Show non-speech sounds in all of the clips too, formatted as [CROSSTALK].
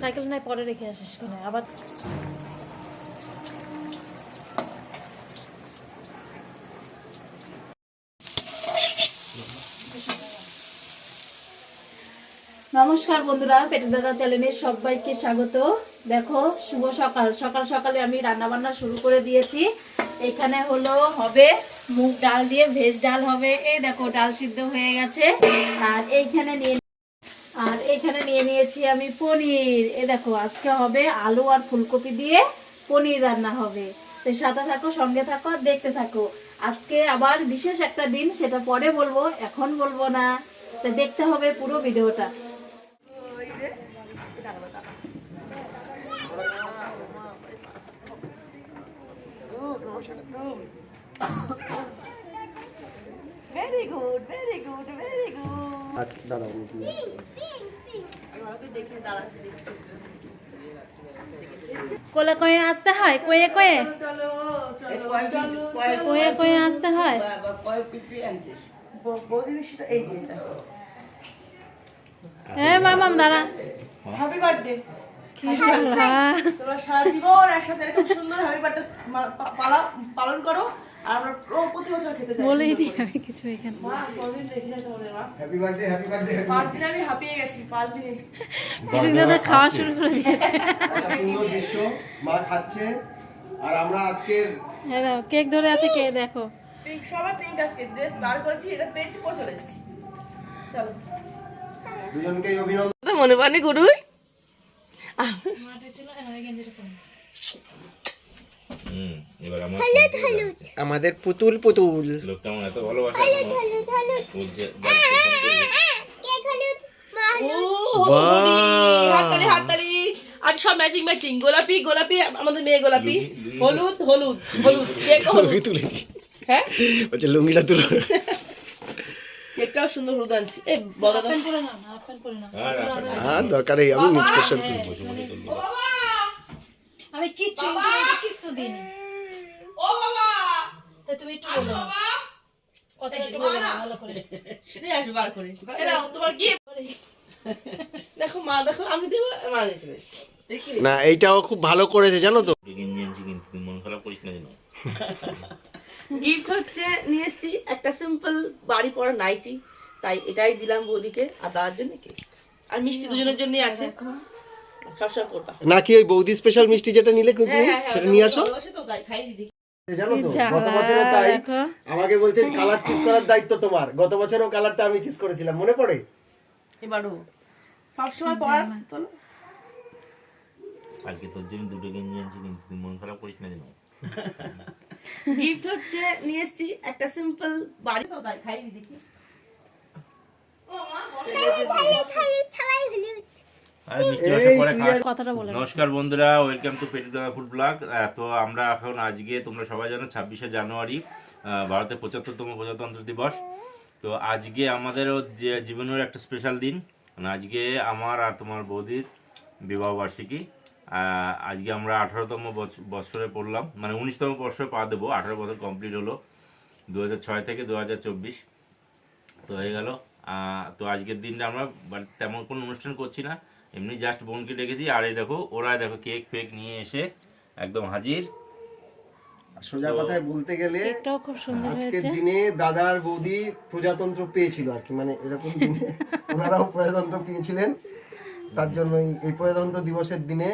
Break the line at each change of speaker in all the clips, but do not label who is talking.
Cycle নাই পরে রেখে আসিস কোনে? আবার নমস্কার বন্ধুরা পেটে দাদা চ্যানেলের সবাইকে স্বাগত। দেখো শুভ সকাল। সকাল সকালে আমি রান্না বান্না শুরু করে দিয়েছি। এখানে হলো হবে মুগ ডাল দিয়ে ভেজ ডাল হবে। এই দেখো ডাল সিদ্ধ হয়ে গেছে। আর এইখানে নিয়ে এখানে নিয়ে নিয়েছি আমি পনির। এ দেখো আজকে হবে আলু আর ফুলকপি দিয়ে পনির রান্না হবে। তো সাথে থাকো সঙ্গে থাকো আর দেখতে থাকো। আজকে আবার বিশেষ একটা দিন সেটা পরে বলব এখন বলব না। তো দেখতে হবে পুরো ভিডিওটা। Very good very good very good
দাঁড়াও
কোলে কয়ে আসতে হয়? কয়ে কয়ে? কয়ে কয়ে আসতে হয়? মামাম দাঁড়া।
হ্যাপি বার্থডে তোমরা সারা জীবন একসাথে এরকম সুন্দর হ্যাপি বার্থডে পালন করো। আমরা প্রতি বছর খেতে চাই
বলেই
সুন্দর
আমি কিছু এখানে
মা কদিন রেখে যায় তোমাদের মা
হ্যাপি বার্থডে হ্যাপি বার্থডে
পাঁচ দিনে আমি হাঁপিয়ে গেছি পাঁচ দিনে।
পিটুক দাদা খাওয়া শুরু করে দিয়েছে।
সুন্দর দৃশ্য মা খাচ্ছে আর আমরা আজকের
এ দেখো কেক ধরে আছে কে দেখো।
পিঙ্ক সবার পিঙ্ক আজকে ড্রেস বার করেছি এটা পেয়েছি পরে চলে এসেছি। চলো।
দুজনকেই অভিনন্দন।
মনে পানি গুরু
হুম, এবার আমার
আমাদের পুতুল পুতুল।
লোকটা আমার। এত ভালোবাসে এখনও। বলছে, "বাড়ি প্রথম থেকে
হাততালি হাততালি আজ সব ম্যাচিং ম্যাচিং গোলাপি গোলাপি আমাদের মেয়ে গোলাপি। হলুদ হলুদ হলুদ। কেক হলুদ? হ্যাঁ?
বলছে লুঙ্গিটা তুলো।
কেকটাও সুন্দর হলুদ আনছি। এই বদা
না না
আর
দরকার নেই আমি
বসে বসে তুলবো।
আমি কিচ্ছু তোমাকে কিচ্ছু দিইনি।
ও বাবা!
তুমি একটু বলো। না। কথা একটু বলো ভালো করে।
নিয়ে আসবে বার করে এ নাও, তোমার কি দেখো মা দেখো আমি দেবো মা দিয়েছে
না এইটাও খুব ভালো করেছে জানো তো?
গেঞ্জি আনছি কিন্তু তুই মন খারাপ করিস না যেন
গিফট হচ্ছে নিয়ে এসেছি একটা সিম্পল বাড়ি পড়া নাইটি তাই এটাই দিলাম বৌদিকে আর দাদার জন্য কেক আর মিষ্টি দুজনের জন্যই আছে।
নাকি ওই বৌদি স্পেশাল মিষ্টি যেটা নিলে তুমি
হ্যাঁ, হ্যাঁ, হ্যাঁ,
সেটা নিয়ে আসো?
তো
জানো তো গত বছরও তাই আমাকে বলছে কালার চুজ করার দায়িত্ব তোমার। গত বছরও কালারটা আমি চুজ করেছিলাম মনে পড়ে?
এবারও। সবসময় পড়ার তোলো
কালকে তোর জন্য দুটো গেঞ্জি আনছি কিন্তু তুই মন খারাপ করিস না যেন।
গিফট হচ্ছে নিয়ে এসেছি একটা সিম্পল বাড়ি। তো তাই খাইয়ে দিদি। কি
আর মিষ্টি ভাষা পরে খা
কথাটা বলে নাও।
নমস্কার বন্ধুরা ওয়েলকাম টু পেটু দাদা ফুড ব্লগ। তো আমরা এখন আজকে তোমরা সবাই জানো ছাব্বিশে জানুয়ারি ভারতের পঁচাত্তরতম প্রজাতন্ত্র দিবস। তো আজকে আমাদেরও যে জীবনের একটা স্পেশাল দিন মানে আজকে আমার আর তোমার বৌদির বিবাহ বার্ষিকী। আজকে আমরা আঠারোতম বছরে পড়লাম মানে উনিশতম বছরে পা দেবো আঠারো বছর কমপ্লিট হলো দু ছয় থেকে দু চব্বিশ। তো হয়ে গেল। তো আজকের দিনটা আমরা তেমন কোনো অনুষ্ঠান করছি না। এমনি জাস্ট বোনকে ডেকেছি আর এই দেখো ওরা দেখো কেক ফেক নিয়ে এসে একদম হাজির।
সোজা কথায় বলতে গেলে
কেকটাও খুব সুন্দর
আজকের দিনে দাদার বৌদি প্রজাতন্ত্র পেয়েছিল আর কি মানে এরকম দিনে [LAUGHS] ওনারাও প্রজাতন্ত্র পেয়েছিলেন। তার জন্যই এই প্রজাতন্ত্র দিবসের দিনে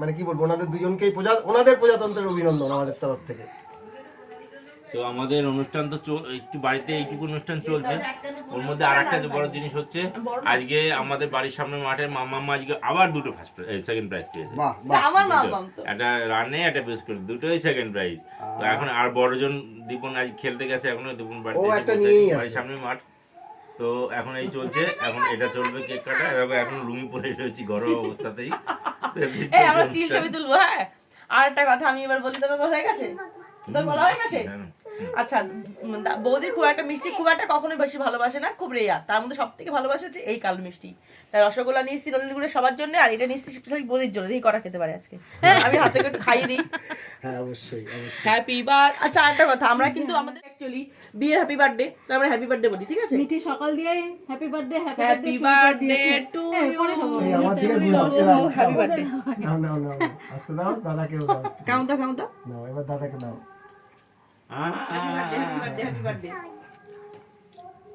মানে কি বলব ওনাদের দুজনকেই প্রজা ওনাদের প্রজাতন্ত্রের অভিনন্দন আমাদের তরফ থেকে।
তো আমাদের অনুষ্ঠান তো চল- একটু বাড়িতে এইটুকু অনুষ্ঠান চলছে। ওর মধ্যে আর একটা বড় জিনিস হচ্ছে আজকে আমাদের বাড়ির সামনে মাঠে মামা আজকে আবার দুটো ফার্স্ট সেকেন্ড প্রাইজ পেয়েছে। একটা রানে একটা বিস্কুট দুটোই সেকেন্ড প্রাইজ তো এখন আর বড়জন দীপন আজ খেলতে গেছে এখনও দীপন বাড়িতে। বাড়ির সামনে মাঠ। তো এখন এই চলছে এখন এটা চলবে কেক কাটা এরকম এখন লুঙ্গি পরে রয়েছি ঘরোয়া [LAUGHS] অবস্থাতেই।
আমরা স্টিল ছবি তুলবো হ্যাঁ? আর একটা কথা আমি এবার বলি তোর হয়ে গেছে? তোর বলা হয়ে গেছে?
হ্যাঁ।
আচ্ছা বৌদি খুব একটা মিষ্টি খুব একটা কখনোই বেশি ভালোবাসে না খুব রেয়ার তার মধ্যে সব থেকে ভালোবাসে হচ্ছে এই কালো মিষ্টি। তাই রসগোল্লা নিয়েছি নলিনগুড়ে সবার জন্য আর এটা নিয়েছি স্পেশালি বৌদির জন্য। দেখি কটা খেতে পারে আজকে। আমি হাতে একটু খাইয়ে দিই।
হ্যাঁ অবশ্যই
হ্যাপি বার আচ্ছা একটা কথা আমরা কিন্তু আমাদের অ্যাকচুয়ালি বিয়ের হ্যাপি বার্থডে তো আমরা হ্যাপি বার্থডে বলি ঠিক আছে?
মিঠি সকাল দিয়ে happy birthday happy
happy birthday to
আমার দিকে ঘুরে না।
হ্যাপি বার্থডে
নাও নাও নাও আস্তে দাও দাদাকেও দাও।
কাউন্টা কাউন্টা
নাও এবার দাদাকে দাও
হ্যাপি বার্থডে হ্যাপি বার্থডে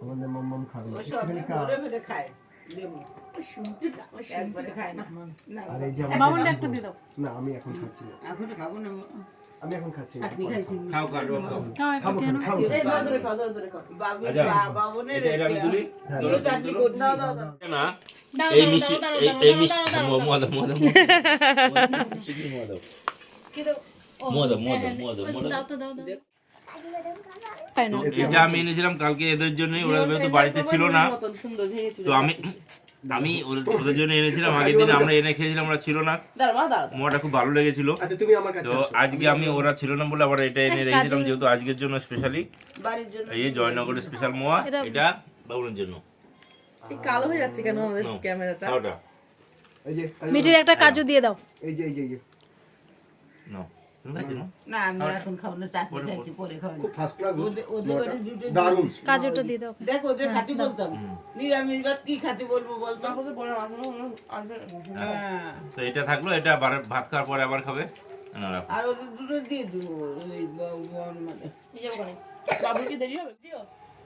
আমাদের মাম্মাম খাবে একটুখানি না আমি এখন খাচ্ছি
খাও খাও খাও
খাও খাও
বাবু
আচ্ছা
বাবনের
এটা এটা আমি তুলি ধরো,
চাটনি
ধরো।
করছি
দাও দাও দাও
না
দাও,
এই
দাও,
মিষ্টি
দাও, দাও,
এই
দাও,
এই
দাও,
মিষ্টি
দাও, দাও,
মদ মদ শিগগির মদ দাও
কি দাও? ও,
মদ মদ
হ্যাঁ,
মদ
হ্যাঁ,
মদ
দাও তো দাও দাও খাই নাও।
এটা আমি এনেছিলাম কালকে এদের জন্যই ওরা তো বাড়িতে ছিল না।
মতন সুন্দর ভেঙে চুরে
তো আমি আমি ওদের জন্য এনেছিলাম। আগের দিন আমরা এনে খেয়েছিলাম ওরা ছিল না। মোয়াটা খুব ভালো লেগেছিল।
আচ্ছা তুমি আমার কাছে
তো আজকে আমি ওরা ছিল না বলে আবার এটা এনে রেখেছিলাম যেহেতু আজকের জন্য স্পেশালি এই জয়নগরের স্পেশাল মোয়া
এটা-
বাবুলের জন্য।
কালো হয়ে যাচ্ছে কেন আমাদের ক্যামেরাটা?
খাও ওটা।
এই যে
মিঠির একটা কাজু দিয়ে দাও।
এই যে এই যে এই যে।
নাও। তুমি খাইছো না?
না আমি এখন খাব না চাটনি খাচ্ছি পরে। খাব
খুব ফার্স্ট ক্লাস
ওদের ওদের বাড়ি দুটো
দারুণ।
কাজুটা দিয়ে দাও।
দেখ ওদের খাতি বলতাম। নিরামিষ ভাত কি খাতি বলব বলতো? হ্যাঁ।
তো এটা থাকল এটা ভাত খাওয়ার পরে আবার খাবে?
আর ওদের দুটো দিয়ে দেবো ওই ব- ব- মানে।
বাবু দেরি হবে?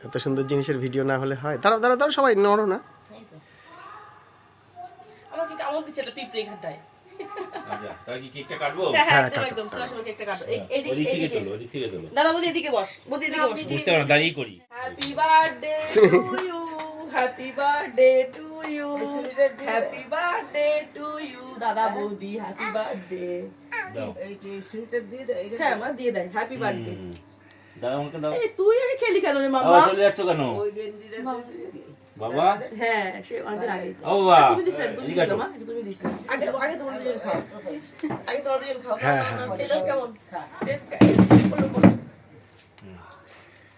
এত সুন্দর জিনিসের ভিডিও না হলে হয়। দাঁড়াও দাঁড়াও দাঁড়াও সবাই নড়ো না।
আমার কি কামড় দিচ্ছে এটা পিঁপড়ে এখানটায়
আচ্ছা
হ্যাঁ হ্যাঁ
হ্যাঁ,
দাদা বৌদি এদিকে বস বৌদি এদিকে বস।
বুঝতে পারো দাঁড়িয়ে করি।
Happy birthday to you happy birthday to you happy birthday to you দাদা বৌদি হ্যাপি বার্থডে
দাও।
এই যে সুইটার দিয়ে দেয় এখানে
হ্যাঁ মা দিয়ে দেয়। হ্যাপি বার্থডে
দাও আমাকে দাও।
তুই খেলি কেন রে মামা
চলে যাচ্ছ কেন?
ওই গেঞ্জিটা।
বাবা?
হ্যাঁ সে অনেকদিন আগে।
ও বাবা।
তুমি দিছিলে তুমি
এদিকে
মা? তুমি দিছিলে। আগে আগে তোমাদের দুজন খাও। আগে তোমাদের দুজন খাও।
হ্যাঁ, হ্যাঁ।
এটা কেমন? টেস্ট বলো বলো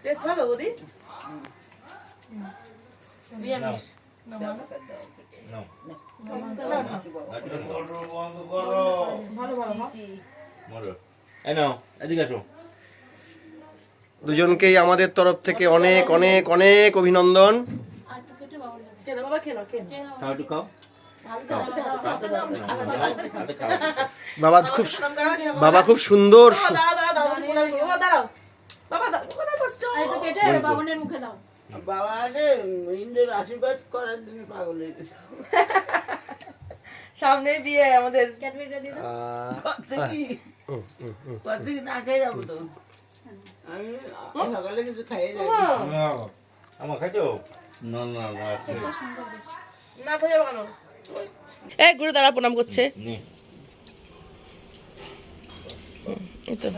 টেস্ট ভালো বৌদি? নিরামিষ।
নাও।
ভালো ভালো মা।
মরো। এই নাও এদিকে আসো।
দুজনকেই আমাদের তরফ থেকে অনেক অনেক অনেক অভিনন্দন
আর একটু কেটে বাবুর দেবে।
কেন বাবা কেন কেন?
খাও। একটু খাও।
বাবা খুব বাবা খুব সুন্দর
বাবা
ইন্দ্রের আশীর্বাদ করার জন্য পাগল হয়ে গেছে।
সামনে বিয়ে আমাদের।
না যাব তো? আমি সকালে কিছু খাইয়ে যাব
আমার খাইছো?
না কেন এই ঘুরে দাঁড়া প্রণাম করছে। তো।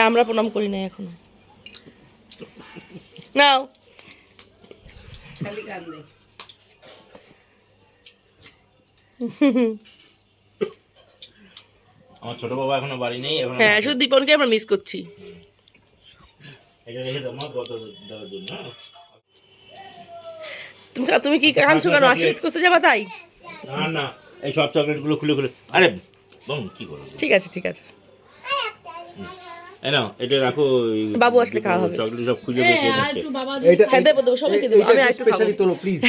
আমরা প্রণাম করি না এখনও। নাও।
আমার ছোট বাবা এখনও বাড়ি নেই
হ্যাঁ শুধু দীপনকে আমরা মিস করছি।
এটা রেখে দাও মা কত দেওয়ার জন্য হ্যাঁ?
তুমি তুমি কি কাঁদছো কেন? আশীর্বাদ করতে যাবা তাই?
না না এই সব চকলেটগুলো খুলে খুলে আরে বোন কি করো
ঠিক আছে ঠিক আছে।
এই নাও এটা রাখো
বাবু আসলে খাওয়া হবে।
চকলেট সব খুঁজে বের করে
বাবা
এইটা
হ্যাঁ দেবো দেবো সবাইকে দেবো আমি খাব।
স্পেশালি তোলো প্লিজ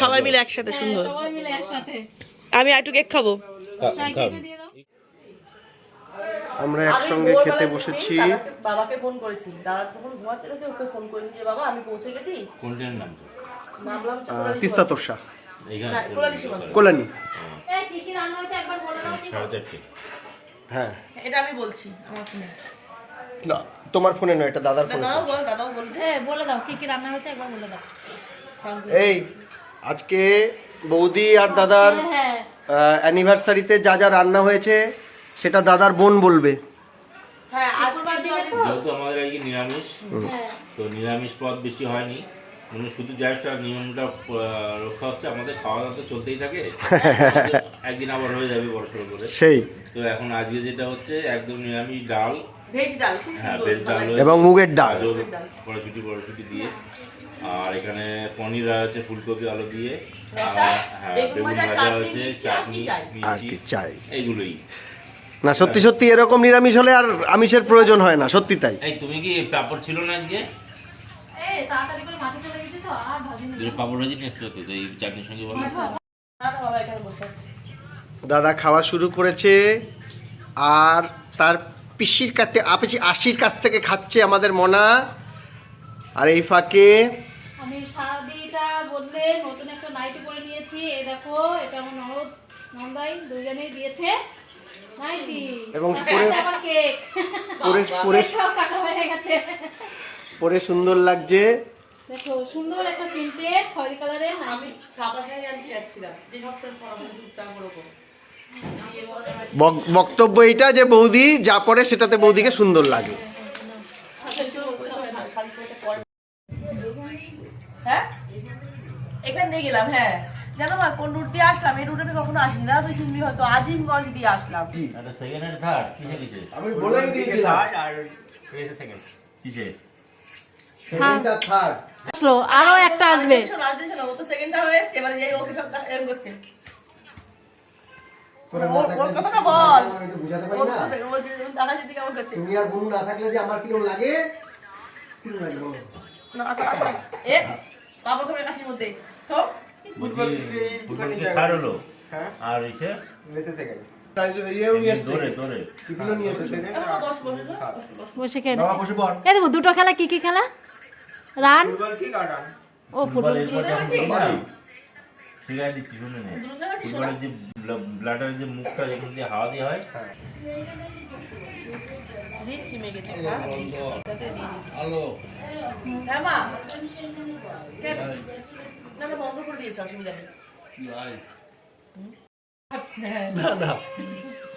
সবাই মিলে একসাথে সুন্দর।
সবাই মিলে একসাথে।
আমি আরেকটু কেক খাব।
হ্যাঁ
আমরা একসঙ্গে খেতে বসেছি।
বাবাকে ফোন করেছি। দাদা তখন ঘুমাচ্ছে দেখে ওকে ফোন করে যে বাবা আমি পৌঁছে গেছি?
কোনটার নাম
তিস্তা তোরসা
এইখানে
না, কোলালি সীমান্ত।
কল্যাণী
এই কি কি রান্না হয়েছে? একবার বলে দাও
সাড়ে চারটে
হ্যাঁ।
এটা আমি বলছি আমার ফোনে।
না তোমার ফোনে নয় এটা দাদার ফোনে।
হ্যাঁ,
বল দাদাও বল।
হ্যাঁ বলে দাও কি কি রান্না হয়েছে? একবার বলে দাও।
এই আজকে বৌদি আর দাদার
হ্যাঁ হ্যাঁ
অ্যানিভার্সারিতে যা যা রান্না হয়েছে সেটা দাদার বোন বলবে।
হ্যাঁ আজ
দিনে তো?
যেহেতু আমাদের আজকে নিরামিষ
হ্যাঁ।
তো নিরামিষ পদ বেশি হয়নি। মানে শুধু জাস্ট আর নিয়মটা রক্ষা হচ্ছে আমাদের খাওয়া দাওয়া তো চলতেই থাকে। [LAUGHS] একদিন আবার হয়ে যাবে বড় সড়ো করে।
সেই।
তো এখন আজকে যেটা হচ্ছে একদম নিরামিষ ডাল।
ভেজ ডাল
হ্যাঁ ভেজ ডাল
এবং মুগের ডাল।
কড়াইশুটি কড়াইশুটি দিয়ে। আর এখানে পনির আছে ফুলকপি আলু দিয়ে হ্যাঁ
বেগুন ভাজা,
হচ্ছে চাটনি
চাই?
আর কি চাই?
এইগুলোই।
না সত্যি সত্যি এরকম নিরামিষ হলে আর আমিষের প্রয়োজন হয় না সত্যি তাই।
এই তুমি কি পাপড় ছিল না আজকে।
দাদা খাওয়া শুরু করেছে আর তার পিসির কাছ থেকে আপিসি আশির কাছ থেকে খাচ্ছে আমাদের মনা। আর এই ফাঁকে
আমি শাড়িটা বদলে নতুন একটা নাইটি পরে নিয়েছি। এই দেখো এটা আমার ননদ নন্দাই দুজনেই দিয়েছে নাইটি
এবং পরে-
কেক
পরে পরে
কাটা হয়ে গেছে।
পরে সুন্দর লাগছে।
দেখো সুন্দর একটা প্রিন্টেড খয়েরি কালারের
আমি শাড়ি আনতে যাচ্ছিলাম যে সবসময় পরাবো ওরকম
বক- বক্তব্য এইটা যে বৌদি যা পরে সেটাতে বৌদিকে সুন্দর লাগে।
হ্যাঁ? এখান দিয়ে গেলাম হ্যাঁ। জানো মা কোন রুট দিয়ে আসলাম? এই রুটে আমি কখনো আসিনি। না তুই শুনবি হয়তো আজিমগঞ্জ দিয়ে আসলাম।
সেকেন্ড আর থার্ড কিসে কিসে?
আমি বলেই দিয়েছিলাম।
আর সেকেন্ড কিসে?
থার্ড
আসলো আরও একটা আসবে।
ও তো সেকেন্ডটা হয়ে এসছে এবার এই ওকে সব এরকম করছে।
তুমি আর গুরু না থাকলে যে আমার কিরম লাগে? কিরম লাগে
বাবা কাশির মধ্যে। তো
ফুটবল
হ্যাঁ।
আর
দুটো খেলা কি কি খেলা? রান? ও ফুটবল
ঠিক আছে শুনে নে। ফুটবলের যে ব্লাডারের যে মুখটা যেখান দিয়ে হাওয়া দিয়ে হয়
দিচ্ছি হ্যাঁ? কাছে দিয়ে দিচ্ছি। হ্যাঁ মা। কেন? না না বন্ধ করে দিয়েছে অসুবিধা নেই।
না না।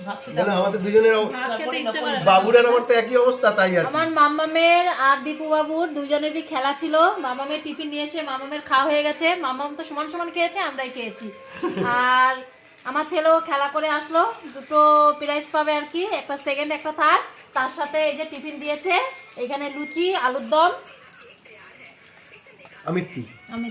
ভাবছি
না, না, আমাদের দুজনের অব-
ভাত খেতে ইচ্ছে করে না।
বাবুর আর আমার তো একই অবস্থা তাই আর
আমার মাম্মামের আর দীপু বাবুর দুজনেরই খেলা ছিল। মামামের টিফিন নিয়ে এসে মামামের খাওয়া হয়ে গেছে। মামাম তো সমান সমান খেয়েছে আমরাই খেয়েছি। আর আমার ছেলেও খেলা করে আসলো। দুটো প্রাইজ পাবে আর কি একটা সেকেন্ড একটা থার্ড তার সাথে এই যে টিফিন দিয়েছে এখানে লুচি আলুর দম। আমি